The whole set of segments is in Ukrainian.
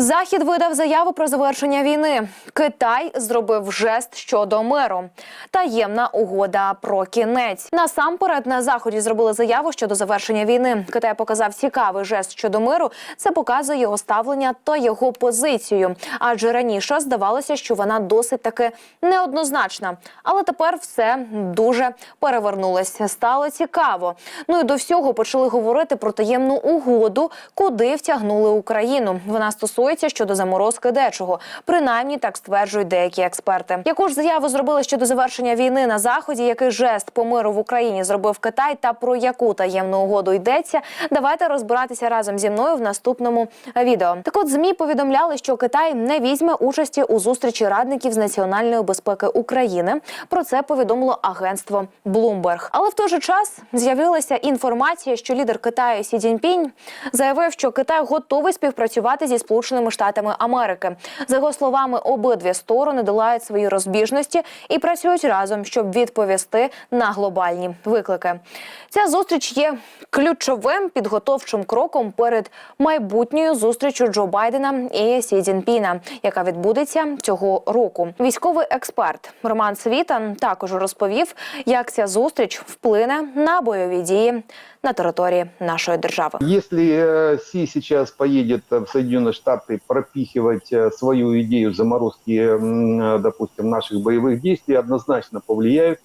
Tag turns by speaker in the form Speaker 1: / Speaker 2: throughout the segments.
Speaker 1: Захід видав заяву про завершення війни. Китай зробив жест щодо миру. Таємна угода про кінець. Насамперед на заході зробили заяву щодо завершення війни. Китай показав цікавий жест щодо миру. Це показує його ставлення та його позицію. Адже раніше здавалося, що вона досить таки неоднозначна. Але тепер все дуже перевернулося. Стало цікаво. Ну і до всього почали говорити про таємну угоду, куди втягнули Україну. Вона стосується щодо заморозки дечого. Принаймні так стверджують деякі експерти. Яку ж заяву зробили щодо завершення війни на заході? Який жест по миру в Україні зробив Китай та про яку таємну угоду йдеться? Давайте розбиратися разом зі мною в наступному відео. Так от змі повідомляли, що Китай не візьме участі у зустрічі радників з національної безпеки України. Про це повідомило агентство Bloomberg. Але в той же час з'явилася інформація, що лідер Китаю Сі Цзіньпінь заявив, що Китай готовий співпрацювати зі Сполученими Штатами Америки. За його словами, обидві сторони долають свої розбіжності і працюють разом, щоб відповісти на глобальні виклики. Ця зустріч є ключовим підготовчим кроком перед майбутньою зустрічю Джо Байдена і Сі Цзіньпіна, яка відбудеться цього року. Військовий експерт Роман Світан також розповів, як ця зустріч вплине на бойові дії на території нашої держави.
Speaker 2: Если э, Си сейчас поедет э, в Соединенные Штаты пропихивать э, свою идею заморозки, м, э, допустим, наших боевых действий, однозначно повлияют,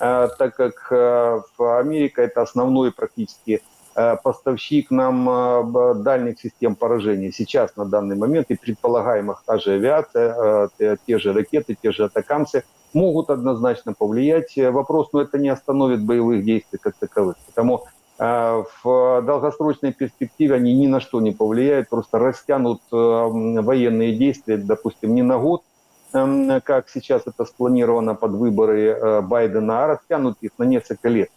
Speaker 2: э, так как э, в- Америка это основной практически э, поставщик нам э, б- дальних систем поражения сейчас на данный момент и предполагаемых та же авиация, э, те- те же ракеты, те же атакамсы могут однозначно повлиять. Э, Вопрос, но это не остановит боевых действий как таковых. Потому Э, в долгосрочной перспективе они ни на что не повлияют, просто растянут э, м, военные действия, допустим, не на год, эм, как сейчас это спланировано под выборы э, Байдена, а растянут их на несколько лет.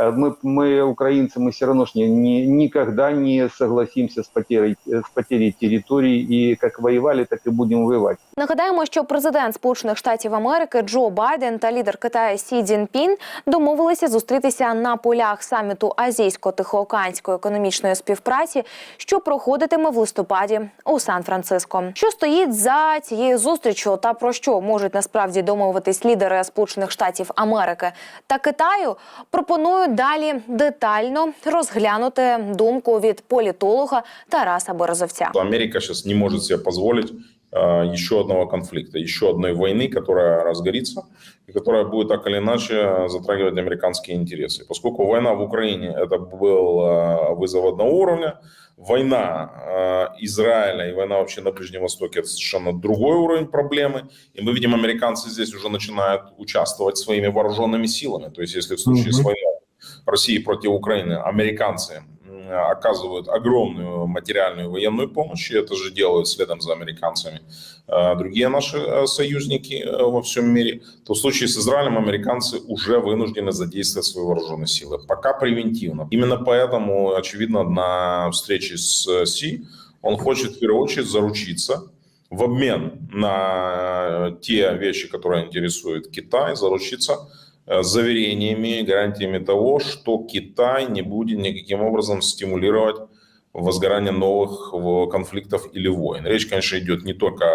Speaker 2: Э, Мы, мы украинцы, мы все равно ж не, не- никогда не согласимся с потерей, э, с потерей территорий, и как воевали, так и будем воевать.
Speaker 1: Нагадаємо, що президент Сполучених Штатів Америки Джо Байден та лідер Китаю Сі Цзіньпін домовилися зустрітися на полях саміту Азійсько-Тихоокеанської економічної співпраці, що проходитиме в листопаді у Сан-Франциско. Що стоїть за цією зустрічю та про що можуть насправді домовитись лідери Сполучених Штатів Америки та Китаю? Пропоную далі детально розглянути думку від політолога Тараса Березовця.
Speaker 3: что Америка сейчас не может себе позволить э, еще одного конфликта, еще одной войны, которая разгорится и которая будет так или иначе затрагивать американские интересы. Поскольку война в Украине это был э, вызов одного уровня, война э, Израиля и война вообще на Ближнем Востоке это совершенно другой уровень проблемы. И мы видим, американцы здесь уже начинают участвовать своими вооруженными силами. То есть, если в случае с
Speaker 2: Мгм.
Speaker 3: войной России против Украины американцы оказывают огромную материальную военную помощь, и это же делают следом за американцами э, другие наши э, союзники э, во всем мире, то в случае с Израилем американцы уже вынуждены задействовать свои вооруженные силы. Пока превентивно. Именно поэтому, очевидно, на встрече с Си он хочет в первую очередь заручиться в обмен на те вещи, которые интересуют Китай, заручиться заверениями, гарантиями того, что Китай не будет никаким образом стимулировать возгорание новых в- конфликтов или войн. Речь, конечно, идет не только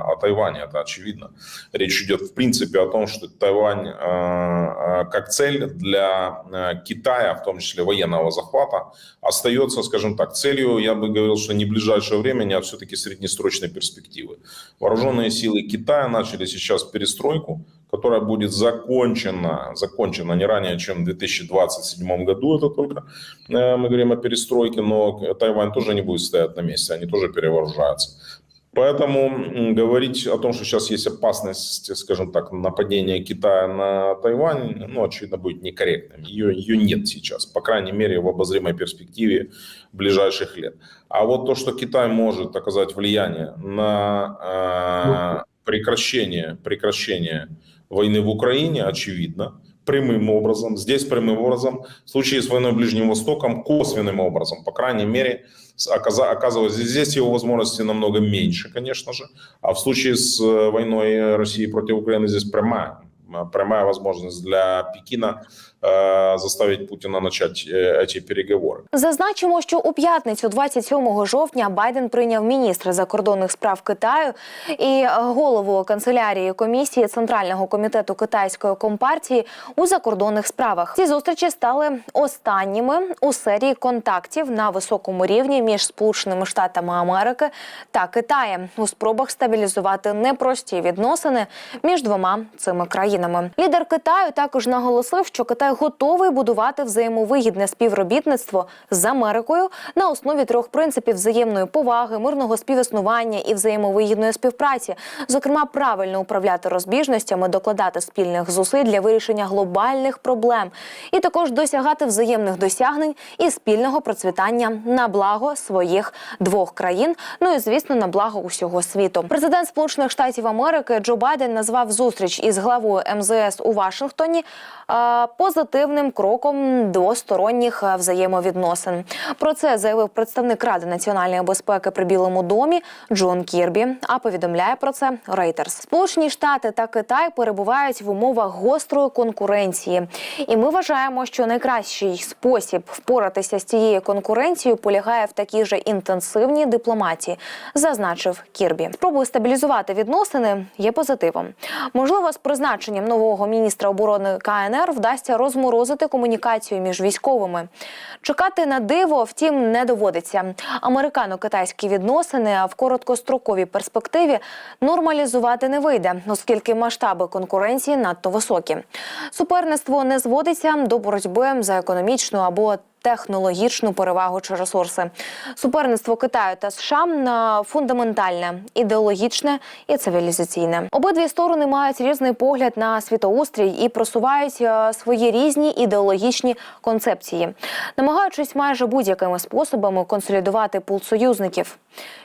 Speaker 3: о Тайване, это очевидно. Речь идет, в принципе, о том, что Тайвань э, э, как цель для э, Китая, в том числе военного захвата, остается, скажем так, целью, я бы говорил, что не ближайшего времени, а все-таки среднесрочной перспективы. Вооруженные силы Китая начали сейчас перестройку, которая будет закончена, закончена не ранее, чем в 2027 году, это только э, мы говорим о перестройке, но Тайвань тоже не будет стоять на месте, они тоже перевооружаются. Поэтому говорить о том, что сейчас есть опасность, скажем так, нападения Китая на Тайвань, ну, очевидно, будет некорректным. Ее, ее нет сейчас, по крайней мере, в обозримой перспективе ближайших лет. А вот то, что Китай может оказать влияние на э, прекращение, прекращение войны в Украине, очевидно, прямым образом, здесь прямым образом, в случае с войной Ближним Востоком косвенным образом, по крайней мере, с- оказа- оказывается, здесь его возможности намного меньше, конечно же, а в случае с э, войной России против Украины здесь прямая э, прямая возможность для Пекина э, заставить Путина начать э, эти переговоры.
Speaker 1: Зазначимо, що у п'ятницю, 27 жовтня, Байден прийняв міністра закордонних справ Китаю і голову канцелярії комісії Центрального комітету китайської компартії у закордонних справах. Ці зустрічі стали останніми у серії контактів на високому рівні між Сполученими Штатами Америки та Китаєм у спробах стабілізувати непрості відносини між двома цими країнами. Лідер Китаю також наголосив, що Китай готовий будувати взаємовигідне співробітництво з Америкою на основі трьох принципів взаємної поваги, мирного співіснування і взаємовигідної співпраці, зокрема, правильно управляти розбіжностями, докладати спільних зусиль для вирішення глобальних проблем, і також досягати взаємних досягнень і спільного процвітання на благо своїх двох країн. Ну і звісно, на благо усього світу. Президент Сполучених Штатів Америки Джо Байден назвав зустріч із главою МЗС у Вашингтоні е, позитивним кроком двосторонніх е, взаємовідносин. Про це заявив представник Ради національної безпеки при Білому домі Джон Кірбі. А повідомляє про це Reuters. Сполучені Штати та Китай перебувають в умовах гострої конкуренції, і ми вважаємо, що найкращий спосіб впоратися з цією конкуренцією полягає в такій же інтенсивній дипломатії, зазначив Кірбі. Спроби стабілізувати відносини є позитивом. Можливо, з призначенням нового міністра оборони КНР вдасться розморозити комунікацію між військовими. Чекати на диво, втім, не доводиться. Американо-китайські відносини в короткостроковій перспективі нормалізувати не вийде, оскільки масштаби конкуренції надто високі. Суперництво не зводиться до боротьби за економічну або технологічну перевагу чи ресурси. Суперництво Китаю та США на фундаментальне, ідеологічне і цивілізаційне. Обидві сторони мають різний погляд на світоустрій і просувають е, свої різні ідеологічні концепції, намагаючись майже будь-якими способами консолідувати пул союзників.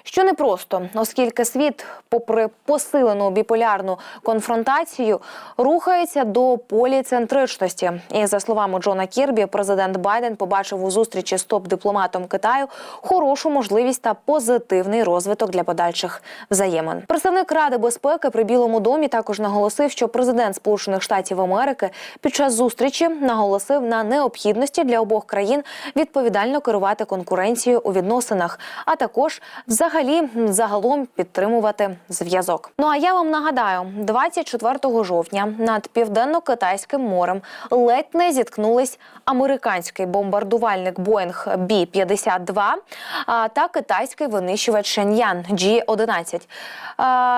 Speaker 1: Що непросто, оскільки світ, попри посилену біполярну конфронтацію, рухається до поліцентричності. І за словами Джона Кірбі, президент Байден побачив у зустрічі з топ-дипломатом Китаю хорошу можливість та позитивний розвиток для подальших взаємин. Представник Ради безпеки при Білому домі також наголосив, що президент Сполучених Штатів Америки під час зустрічі наголосив на необхідності для обох країн відповідально керувати конкуренцією у відносинах, а також взагалі загалом підтримувати зв'язок. Ну а я вам нагадаю, 24 жовтня над південно-китайським морем ледь не зіткнулись американський бомбардувальник Боїнг Бі-52 та китайський винищувач Шеньян G-11.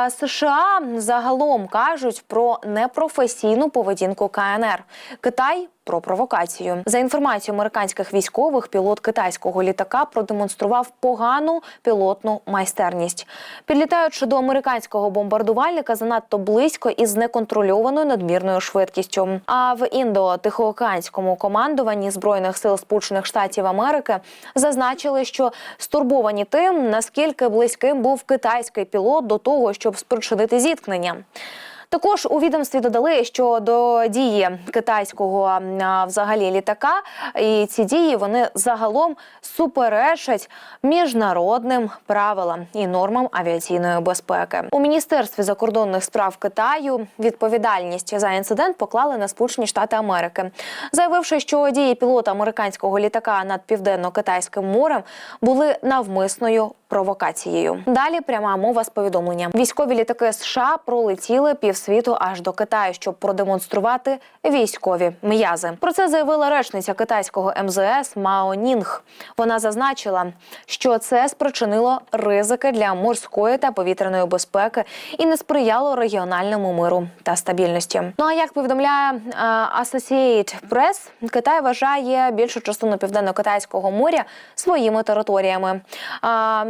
Speaker 1: США загалом кажуть про непрофесійну поведінку КНР. Китай про провокацію. За інформацією американських військових, пілот китайського літака продемонстрував погану пілотну майстерність. Підлітаючи до американського бомбардувальника занадто близько і з неконтрольованою надмірною швидкістю. А в індо-тихоокеанському командуванні збройних сил Сполучених Штатів Америки зазначили, що стурбовані тим, наскільки близьким був китайський пілот до того, щоб спричинити зіткнення. Також у відомстві додали, що до дії китайського взагалі літака, і ці дії вони загалом суперечать міжнародним правилам і нормам авіаційної безпеки. У міністерстві закордонних справ Китаю відповідальність за інцидент поклали на Сполучені Штати Америки, заявивши, що дії пілота американського літака над південно-китайським морем були навмисною провокацією. Далі пряма мова з повідомлення. Військові літаки США пролетіли півсвіту аж до Китаю, щоб продемонструвати військові м'язи. Про це заявила речниця китайського МЗС Мао Нінг. Вона зазначила, що це спричинило ризики для морської та повітряної безпеки і не сприяло регіональному миру та стабільності. Ну а як повідомляє е, Associated Press, Китай вважає більшу частину південно-китайського моря своїми територіями,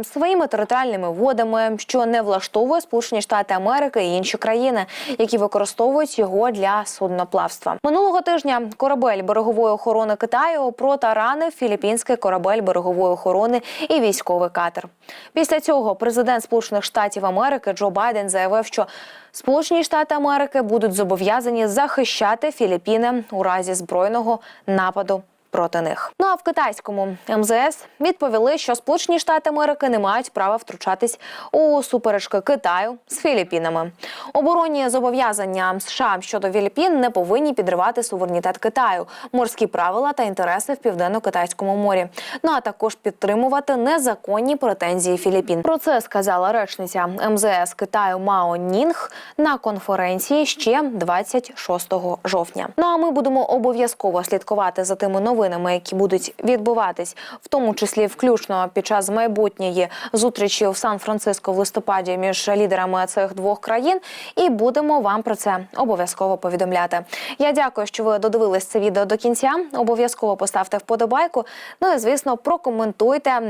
Speaker 1: своїми територіальними водами, що не влаштовує Сполучені Штати Америки і інші країни, які використовують його для судноплавства. Минулого тижня корабель берегової охорони Китаю протаранив філіппінський корабель берегової охорони і військовий катер. Після цього президент Сполучених Штатів Америки Джо Байден заявив, що Сполучені Штати Америки будуть зобов'язані захищати Філіппіни у разі збройного нападу проти них. Ну а в китайському МЗС відповіли, що Сполучені Штати Америки не мають права втручатись у суперечки Китаю з Філіппінами. Оборонні зобов'язання США щодо Філіппін не повинні підривати суверенітет Китаю, морські правила та інтереси в південно-китайському морі. Ну а також підтримувати незаконні претензії Філіппін. Про це сказала речниця МЗС Китаю Мао Нінг на конференції ще 26 жовтня. Ну а ми будемо обов'язково слідкувати за тими новинами, які будуть відбуватись, в тому числі включно під час майбутньої зустрічі в Сан-Франциско в листопаді між лідерами цих двох країн. І будемо вам про це обов'язково повідомляти. Я дякую, що ви додивились це відео до кінця. Обов'язково поставте вподобайку. Ну і звісно, прокоментуйте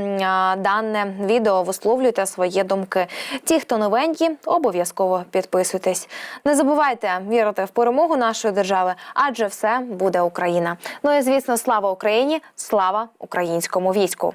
Speaker 1: дане відео, висловлюйте свої думки. Ті, хто новенькі, обов'язково підписуйтесь. Не забувайте вірити в перемогу нашої держави, адже все буде Україна. Ну і звісно, слава Україні, слава українському війську.